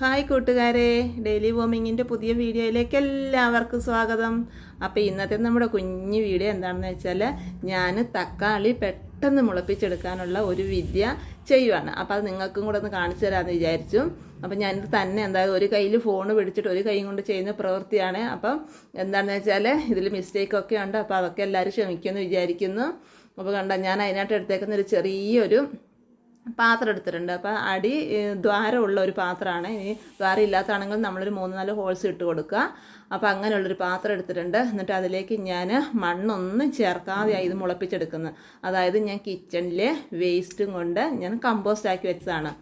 Hi കൂട്ടുകാരെ. Daily വോമിങ്ങിന്റെ പുതിയ വീഡിയോയിലേക്ക് എല്ലാവർക്കും സ്വാഗതം. അപ്പോൾ ഇന്നത്തെ നമ്മുടെ കുഞ്ഞു വീഡിയോ എന്താണെന്ന് വെച്ചാൽ ഞാൻ തക്കാളി പെട്ടെന്ന് മുളപ്പിച്ചെടുക്കാനുള്ള ഒരു വിദ്യ ചെയ്യുവാണ്. അപ്പോൾ അത് നിങ്ങൾക്കും കൂടെ ഒന്ന് കാണിച്ചു തരാമെന്ന് വിചാരിച്ചു. അപ്പം ഞാനിത് തന്നെ എന്തായാലും ഒരു കയ്യിൽ ഫോൺ പിടിച്ചിട്ട് ഒരു കൈ കൊണ്ട് ചെയ്യുന്ന പ്രവൃത്തിയാണ്. അപ്പം എന്താണെന്ന് വെച്ചാൽ ഇതിൽ മിസ്റ്റേക്കൊക്കെ ഉണ്ട്. അപ്പോൾ അതൊക്കെ എല്ലാവരും ക്ഷമിക്കുമെന്ന് വിചാരിക്കുന്നു. അപ്പോൾ കണ്ട ഞാൻ അതിനായിട്ട് എടുത്തേക്കുന്ന ഒരു ചെറിയൊരു പാത്രം എടുത്തിട്ടുണ്ട്. അപ്പോൾ അടി ദ്വാരമുള്ള ഒരു പാത്രമാണ്. ഇനി ദ്വാരം ഇല്ലാത്തതാണെങ്കിൽ നമ്മളൊരു മൂന്ന് നാല് ഹോൾസ് ഇട്ട് കൊടുക്കുക. അപ്പോൾ അങ്ങനെയുള്ളൊരു പാത്രം എടുത്തിട്ടുണ്ട്. എന്നിട്ട് അതിലേക്ക് ഞാൻ മണ്ണൊന്നും ചേർക്കാതെയായി ഇത് മുളപ്പിച്ചെടുക്കുന്നത്. അതായത് ഞാൻ കിച്ചണിലെ വേസ്റ്റും കൊണ്ട് ഞാൻ കമ്പോസ്റ്റ് ആക്കി വെച്ചതാണ്.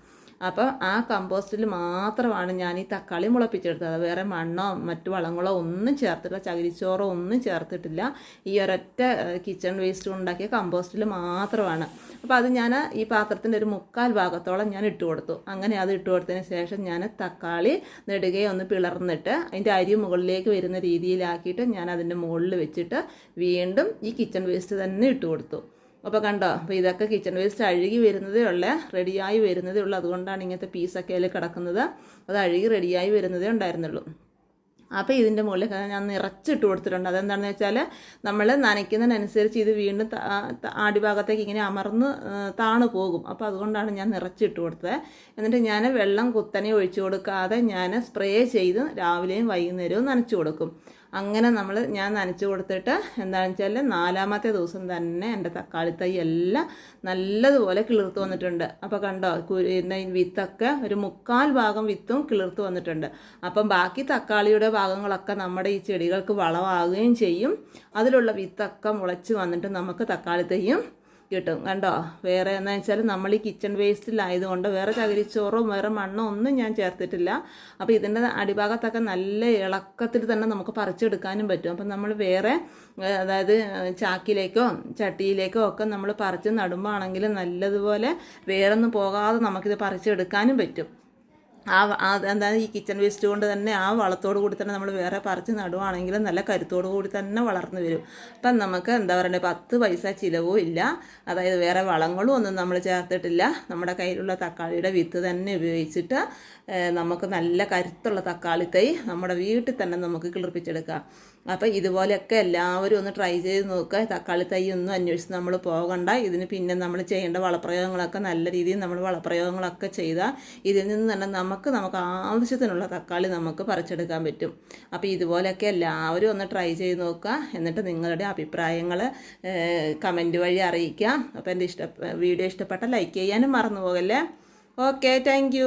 അപ്പോൾ ആ കമ്പോസ്റ്റിൽ മാത്രമാണ് ഞാൻ ഈ തക്കാളി മുളപ്പിച്ചെടുത്തത്. വേറെ മണ്ണോ മറ്റു വളങ്ങളോ ഒന്നും ചേർത്തിട്ടില്ല. ചകിരിച്ചോറോ ഒന്നും ചേർത്തിട്ടില്ല. ഈ ഒരൊറ്റ കിച്ചൺ വേസ്റ്റ് ഉണ്ടാക്കിയ കമ്പോസ്റ്റിൽ മാത്രമാണ്. അപ്പോൾ അത് ഞാൻ ഈ പാത്രത്തിന്റെ ഒരു മുക്കാൽ ഭാഗത്തോളം ഞാൻ ഇട്ട് കൊടുത്തു. അങ്ങനെ അത് ഇട്ട് കൊടുത്തതിന് ശേഷം ഞാൻ തക്കാളി നെടുകയെ ഒന്ന് പിളർന്നിട്ട് അതിന്റെ അരി മുകളിലേക്ക് വരുന്ന രീതിയിലാക്കിയിട്ട് ഞാൻ അതിന്റെ മുകളിൽ വെച്ചിട്ട് വീണ്ടും ഈ കിച്ചൺ വേസ്റ്റ് തന്നെ ഇട്ട് കൊടുത്തു. അപ്പോൾ കണ്ടോ അപ്പോൾ ഇതൊക്കെ കിച്ചൺ വേസ്റ്റ് അഴുകി വരുന്നതേ ഉള്ളേ റെഡിയായി വരുന്നതേ ഉള്ളൂ. അതുകൊണ്ടാണ് ഇങ്ങനത്തെ പീസൊക്കെ അതിൽ കിടക്കുന്നത്. അത് അഴുകി റെഡിയായി വരുന്നതേ ഉണ്ടായിരുന്നുള്ളൂ. അപ്പോൾ ഇതിന്റെ മുകളിൽ ഞാൻ നിറച്ചിട്ട് കൊടുത്തിട്ടുണ്ട്. അതെന്താണെന്ന് വെച്ചാൽ നമ്മൾ നനയ്ക്കുന്നതിനനുസരിച്ച് ഇത് വീണ്ടും ആടിഭാഗത്തേക്ക് ഇങ്ങനെ അമർന്ന് താണു പോകും. അപ്പോൾ അതുകൊണ്ടാണ് ഞാൻ നിറച്ചിട്ട് കൊടുത്തത്. എന്നിട്ട് ഞാൻ വെള്ളം കുത്തനെ ഒഴിച്ചു കൊടുക്കാതെ ഞാൻ സ്പ്രേ ചെയ്ത് രാവിലെയും വൈകുന്നേരവും നനച്ചു കൊടുക്കും. അങ്ങനെ നമ്മൾ ഞാൻ നനച്ചു കൊടുത്തിട്ട് എന്താണെന്ന് വെച്ചാൽ നാലാമത്തെ ദിവസം തന്നെ എന്റെ തക്കാളി തൈ എല്ലാം നല്ലതുപോലെ കിളിർത്ത് വന്നിട്ടുണ്ട്. അപ്പോൾ കണ്ടോ വിത്തൊക്കെ ഒരു മുക്കാൽ ഭാഗം വിത്തും കിളിർത്ത് വന്നിട്ടുണ്ട്. അപ്പം ബാക്കി തക്കാളിയുടെ ഭാഗങ്ങളൊക്കെ നമ്മുടെ ഈ ചെടികൾക്ക് വളമാകുകയും ചെയ്യും. അതിലുള്ള വിത്തൊക്കെ മുളച്ച് വന്നിട്ട് നമുക്ക് തക്കാളി തൈയും കിട്ടും. കണ്ടോ? വേറെ എന്ന് വെച്ചാൽ നമ്മൾ ഈ കിച്ചൺ വേസ്റ്റിലായതുകൊണ്ട് വേറെ ചകിരിച്ചോറോ വേറെ മണ്ണോ ഒന്നും ഞാൻ ചേർത്തിട്ടില്ല. അപ്പോൾ ഇതിന്റെ അടിഭാഗത്തൊക്കെ നല്ല ഇളക്കത്തിൽ തന്നെ നമുക്ക് പറിച്ചെടുക്കാനും പറ്റും. അപ്പം നമ്മൾ വേറെ അതായത് ചാക്കിലേക്കോ ചട്ടിയിലേക്കോ ഒക്കെ നമ്മൾ പറിച്ച് നടുമ്പോൾ നല്ലതുപോലെ വേറൊന്നും പോകാതെ നമുക്കിത് പറിച്ചെടുക്കാനും പറ്റും. ആ എന്താണ് എന്താ ഈ കിച്ചൺ വേസ്റ്റ് കൊണ്ട് തന്നെ ആ വളത്തോട് കൂടി തന്നെ നമ്മൾ വേറെ പറിച്ച് നടുവാണെങ്കിൽ നല്ല കരുത്തോടു കൂടി തന്നെ വളർന്നു വരും. അപ്പം നമുക്ക് എന്താ പറയുക പത്ത് പൈസ ചിലവും ഇല്ല. അതായത് വേറെ വളങ്ങളും ഒന്നും നമ്മൾ ചേർത്തിട്ടില്ല. നമ്മുടെ കയ്യിലുള്ള തക്കാളിയുടെ വിത്ത് തന്നെ ഉപയോഗിച്ചിട്ട് നമുക്ക് നല്ല കരുത്തുള്ള തക്കാളി തൈ നമ്മുടെ വീട്ടിൽ തന്നെ നമുക്ക് കിളിർപ്പിച്ചെടുക്കാം. അപ്പം ഇതുപോലെയൊക്കെ എല്ലാവരും ഒന്ന് ട്രൈ ചെയ്ത് നോക്കുക. തക്കാളി തൈ ഒന്നും അന്വേഷിച്ച് നമ്മൾ പോകണ്ട. ഇതിന് പിന്നെ നമ്മൾ ചെയ്യേണ്ട വളപ്രയോഗങ്ങളൊക്കെ നല്ല രീതിയിൽ നമ്മൾ വളപ്രയോഗങ്ങളൊക്കെ ചെയ്താൽ ഇതിൽ നിന്ന് തന്നെ നമുക്ക് നമുക്ക് ആവശ്യത്തിനുള്ള തക്കാളി നമുക്ക് പറിച്ചെടുക്കാൻ പറ്റും. അപ്പോൾ ഇതുപോലെയൊക്കെ എല്ലാവരും ഒന്ന് ട്രൈ ചെയ്ത് നോക്കുക. എന്നിട്ട് നിങ്ങളുടെ അഭിപ്രായങ്ങൾ കമന്റ് വഴി അറിയിക്കുക. അപ്പോൾ എന്റെ ഇഷ്ട വീഡിയോ ഇഷ്ടപ്പെട്ട ലൈക്ക് ചെയ്യാനും മറന്നു പോകല്ലേ? Okay thank